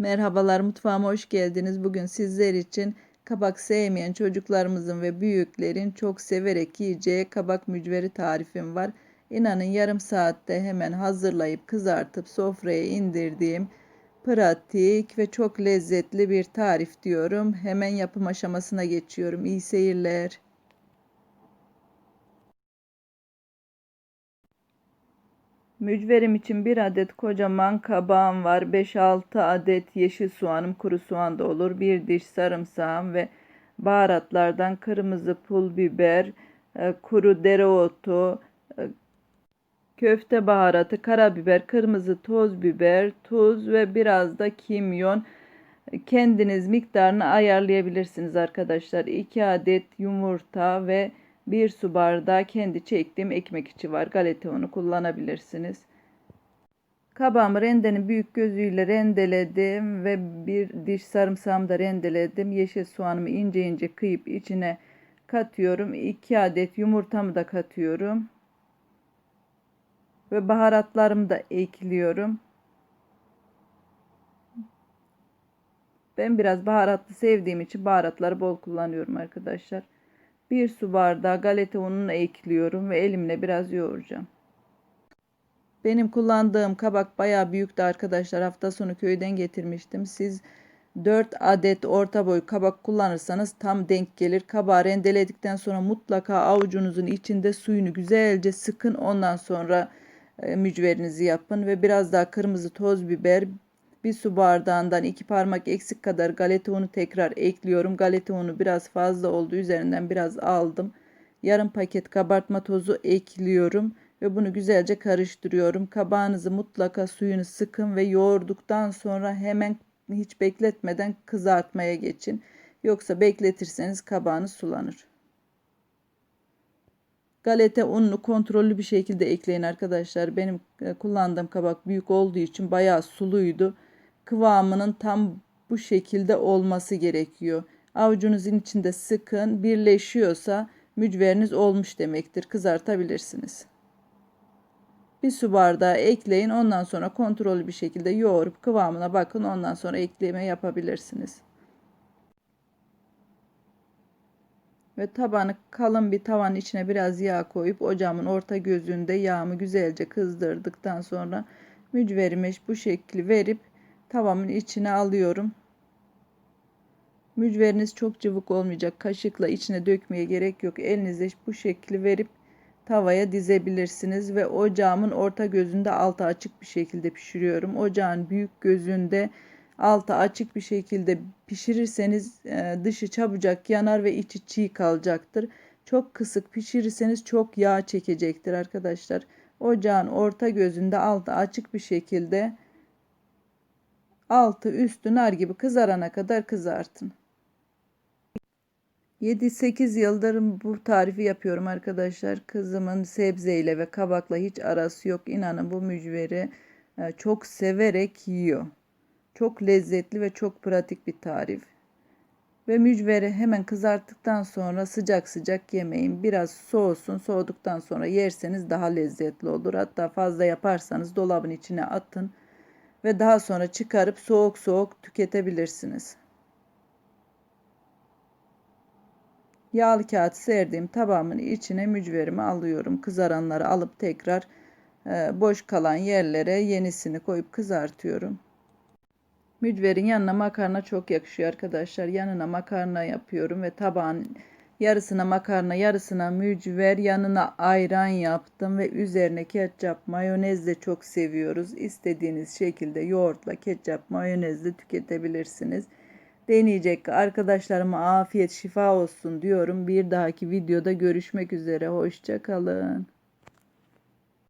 Merhabalar mutfağıma hoş geldiniz. Bugün sizler için kabak sevmeyen çocuklarımızın ve büyüklerin çok severek yiyeceği kabak mücveri tarifim var. İnanın yarım saatte hemen hazırlayıp kızartıp sofraya indirdiğim pratik ve çok lezzetli bir tarif diyorum. Hemen yapım aşamasına geçiyorum. İyi seyirler. Mücverim için bir adet kocaman kabağım var. 5-6 adet yeşil soğanım, kuru soğan da olur. Bir diş sarımsağım ve baharatlardan kırmızı pul biber, e, kuru dereotu, e, köfte baharatı, karabiber, kırmızı toz biber, tuz ve biraz da kimyon. Kendiniz miktarını ayarlayabilirsiniz arkadaşlar. 2 adet yumurta ve 1 su bardağı kendi çektiğim ekmek içi var. Galeta unu kullanabilirsiniz. Kabağımı rendenin büyük gözüyle rendeledim ve bir diş sarımsağımı da rendeledim. Yeşil soğanımı ince ince kıyıp içine katıyorum. 2 adet yumurtamı da katıyorum. Ve baharatlarımı da ekliyorum. Ben biraz baharatlı sevdiğim için baharatları bol kullanıyorum arkadaşlar. Bir su bardağı galeta ununu ekliyorum ve elimle biraz yoğuracağım. Benim kullandığım kabak bayağı büyüktü arkadaşlar. Hafta sonu köyden getirmiştim. Siz 4 adet orta boy kabak kullanırsanız tam denk gelir. Kabağı rendeledikten sonra mutlaka avucunuzun içinde suyunu güzelce sıkın. Ondan sonra e, mücverinizi yapın ve biraz daha kırmızı toz biber, bir su bardağından iki parmak eksik kadar galeta unu tekrar ekliyorum. Galeta unu biraz fazla oldu. Üzerinden biraz aldım. Yarım paket kabartma tozu ekliyorum ve bunu güzelce karıştırıyorum. Kabağınızı mutlaka suyunu sıkın ve yoğurduktan sonra hemen hiç bekletmeden kızartmaya geçin. Yoksa bekletirseniz kabağınız sulanır. Galeta ununu kontrollü bir şekilde ekleyin arkadaşlar. Benim e, kullandığım kabak büyük olduğu için bayağı suluydu kıvamının tam bu şekilde olması gerekiyor. Avucunuzun içinde sıkın, birleşiyorsa mücveriniz olmuş demektir. Kızartabilirsiniz. Bir su bardağı ekleyin. Ondan sonra kontrollü bir şekilde yoğurup kıvamına bakın. Ondan sonra ekleme yapabilirsiniz. Ve tabanı kalın bir tavanın içine biraz yağ koyup ocağımın orta gözünde yağımı güzelce kızdırdıktan sonra mücverime bu şekli verip tavamın içine alıyorum. Mücveriniz çok cıvık olmayacak. Kaşıkla içine dökmeye gerek yok. Elinize bu şekli verip tavaya dizebilirsiniz ve ocağımın orta gözünde altı açık bir şekilde pişiriyorum. Ocağın büyük gözünde altı açık bir şekilde pişirirseniz e, dışı çabucak yanar ve içi çiğ kalacaktır. Çok kısık pişirirseniz çok yağ çekecektir arkadaşlar. Ocağın orta gözünde altı açık bir şekilde altı üstü nar gibi kızarana kadar kızartın. 7-8 yıldır bu tarifi yapıyorum arkadaşlar. Kızımın sebzeyle ve kabakla hiç arası yok. İnanın bu mücveri e, çok severek yiyor. Çok lezzetli ve çok pratik bir tarif. Ve mücveri hemen kızarttıktan sonra sıcak sıcak yemeyin. Biraz soğusun. Soğuduktan sonra yerseniz daha lezzetli olur. Hatta fazla yaparsanız dolabın içine atın ve daha sonra çıkarıp soğuk soğuk tüketebilirsiniz. Yağlı kağıt serdiğim tabağımın içine mücverimi alıyorum. Kızaranları alıp tekrar e, boş kalan yerlere yenisini koyup kızartıyorum. Mücverin yanına makarna çok yakışıyor arkadaşlar. Yanına makarna yapıyorum ve tabağın Yarısına makarna, yarısına mücver, yanına ayran yaptım ve üzerine ketçap, mayonez de çok seviyoruz. İstediğiniz şekilde yoğurtla, ketçap, mayonezle tüketebilirsiniz. Deneyecek arkadaşlarıma afiyet, şifa olsun diyorum. Bir dahaki videoda görüşmek üzere. Hoşçakalın.